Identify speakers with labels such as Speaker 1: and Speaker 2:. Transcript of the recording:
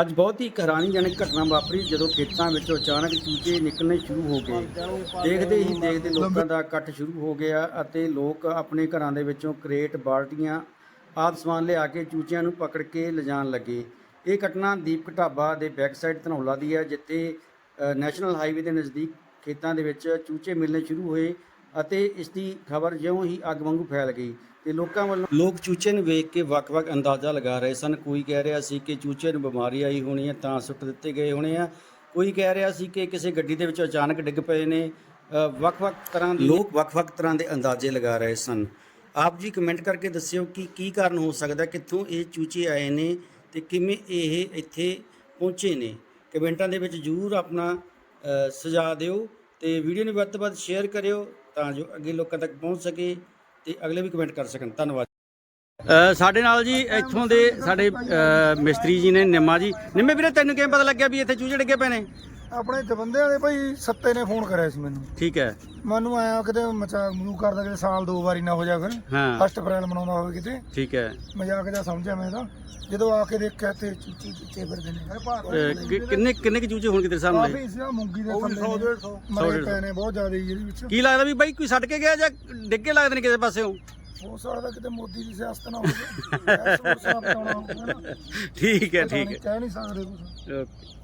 Speaker 1: ਅੱਜ ਬਹੁਤ ਹੀ ਹੈਰਾਨੀਜਨਕ ਘਟਨਾ ਵਾਪਰੀ ਜਦੋਂ ਖੇਤਾਂ ਵਿੱਚੋਂ ਅਚਾਨਕ ਚੂਚੇ ਨਿਕਲਣੇ ਸ਼ੁਰੂ ਹੋ ਗਏ। ਦੇਖਦੇ ਹੀ ਦੇਖਦੇ ਲੋਕਾਂ ਦਾ ਇਕੱਠ ਸ਼ੁਰੂ ਹੋ ਗਿਆ ਅਤੇ ਲੋਕ ਆਪਣੇ ਘਰਾਂ ਦੇ ਵਿੱਚੋਂ ਕਰੇਟ, ਬਾਲਟੀਆਂ ਆਦਿ ਸਮਾਨ ਲਿਆ ਕੇ ਚੂਚਿਆਂ ਨੂੰ ਪਕੜ ਕੇ ਲਿਜਾਣ ਲੱਗੇ। ਇਹ ਘਟਨਾ ਦੀਪਕ ਢਾਬਾ ਦੇ ਬੈਕ ਸਾਈਡ ਧਨੌਲਾ ਦੀ ਹੈ, ਜਿੱਥੇ ਨੈਸ਼ਨਲ ਹਾਈਵੇ ਦੇ ਨਜ਼ਦੀਕ ਖੇਤਾਂ ਦੇ ਵਿੱਚ ਚੂਚੇ ਮਿਲਣੇ ਸ਼ੁਰੂ ਹੋਏ ਅਤੇ ਇਸ ਦੀ ਖਬਰ ਜਿਉਂ ਹੀ ਅੱਗ ਵਾਂਗੂ ਫੈਲ ਗਈ ਤੇ ਲੋਕਾਂ ਵੱਲੋਂ ਲੋਕ ਚੂਚੇ ਨੂੰ ਵੇਖ ਕੇ ਵੱਖ-ਵੱਖ ਅੰਦਾਜ਼ਾ ਲਗਾ ਰਹੇ ਸਨ। ਕੋਈ ਕਹਿ ਰਿਹਾ ਸੀ ਕਿ ਚੂਚੇ ਨੂੰ ਬਿਮਾਰੀ ਆਈ ਹੋਣੀ ਹੈ ਤਾਂ ਸੁੱਟ ਦਿੱਤੇ ਗਏ ਹੋਣੇ ਆ। ਕੋਈ ਕਹਿ ਰਿਹਾ ਸੀ ਕਿ ਕਿਸੇ ਗੱਡੀ ਦੇ ਵਿੱਚੋਂ ਅਚਾਨਕ ਡਿੱਗ ਪਏ ਨੇ। ਵੱਖ-ਵੱਖ ਤਰ੍ਹਾਂ ਦੇ ਲੋਕ ਵੱਖ-ਵੱਖ ਤਰ੍ਹਾਂ ਦੇ ਅੰਦਾਜ਼ੇ ਲਗਾ ਰਹੇ ਸਨ। ਆਪ ਜੀ ਕਮੈਂਟ ਕਰਕੇ ਦੱਸਿਓ ਕਿ ਕੀ ਕਾਰਨ ਹੋ ਸਕਦਾ ਕਿੱਥੋਂ ਇਹ ਚੂਚੇ ਆਏ ਨੇ ਤੇ ਕਿਵੇਂ ਇਹ ਇੱਥੇ ਪਹੁੰਚੇ ਨੇ। ਕਮੈਂਟਾਂ ਦੇ ਵਿੱਚ ਜਰੂਰ ਆਪਣਾ ਸੁਝਾਅ ਦਿਓ ਤੇ ਵੀਡੀਓ ਨੂੰ ਵੱਧ ਤੋਂ ਵੱਧ ਸ਼ੇਅਰ ਕਰਿਓ। ਤਾਂ ਜੋ ਅੱਗੇ ਲੋਕਾਂ ਤੱਕ ਪਹੁੰਚ ਸਕੇ ਤੇ ਅਗਲੇ ਵੀ ਕਮੈਂਟ ਕਰ ਸਕਣ। ਧੰਨਵਾਦ। ਸਾਡੇ ਨਾਲ ਜੀ ਇੱਥੋਂ ਦੇ ਸਾਡੇ ਮਿਸਤਰੀ ਜੀ ਨੇ ਨਿੰਮਾ ਜੀ। ਨਿੰਮੇ ਵੀਰੇ, ਤੈਨੂੰ ਕਿਵੇਂ ਪਤਾ ਲੱਗਿਆ ਵੀ ਇੱਥੇ ਚੂਚੇ ਡਿੱਗੇ ਪਏ ਨੇ?
Speaker 2: ਆਪਣੇ ਜਵੰਦਿਆਂ ਦੇ ਭਾਈ ਸੱਤੇ ਨੇ ਫੋਨ ਕਰਿਆ ਸੀ ਮੈਨੂੰ।
Speaker 1: ਠੀਕ ਹੈ।
Speaker 2: ਮੈਨੂੰ ਆਇਆ ਕਿਤੇ ਮਜ਼ਾਕ ਮੂ ਕਰਦਾ ਕਿਤੇ ਸਾਲ ਦੋ ਵਾਰੀ ਨਾ ਹੋ ਜਾ ਫਿਰ।
Speaker 1: ਹਾਂ।
Speaker 2: 1 ਅਪ੍ਰੈਲ ਮਨਾਉਂਦਾ ਹੋਵੇ ਕਿਤੇ।
Speaker 1: ਠੀਕ ਹੈ।
Speaker 2: ਮਜ਼ਾਕ ਜਿਹਾ ਸਮਝਿਆ ਮੈਂ ਤਾਂ। ਜਦੋਂ ਆ ਕੇ ਦੇਖਿਆ ਤੇ ਚੀਚੀ ਚੀਚੇ ਫਿਰਦੇ ਨੇ। ਮੈਂ ਭਾਰ
Speaker 1: ਕਿ- ਕਿੰਨੇ ਕਿੰਨੇ ਕੁ ਚੂਚੇ ਹੋਣਗੇ ਤੇਰੇ ਸਾਹਮਣੇ?
Speaker 2: ਕਾਫੀ ਸੀ ਆਹ ਮੂੰਗੀ ਦੇ ਥੱਲੇ 100 150
Speaker 1: ਸੌ।
Speaker 2: ਮਰੇ। ਪਏ ਨੇ ਬਹੁਤ ਜ਼ਿਆਦਾ ਜੀ ਇਹਦੇ ਵਿੱਚ।
Speaker 1: ਕੀ ਲੱਗਦਾ ਵੀ ਬਾਈ ਕੋਈ ਛੱਡ ਕੇ ਗਿਆ ਜਾਂ ਡਿੱਗੇ ਲੱਗਦੇ ਨੇ ਕਿਸੇ ਪਾਸਿਓਂ?
Speaker 2: ਹੋ ਸਕਦਾ ਕਿਤੇ ਮੋਦੀ ਦੀ ਸਿਆਸਤ ਨਾ ਹੋਵੇ। ਐਸ
Speaker 1: ਠੀਕ ਹੈ ਠੀਕ ਹੈ।
Speaker 2: ਕਹਿ ਨਹੀਂ ਸਕਦੇ ਕੁਝ
Speaker 1: ਓਕੇ।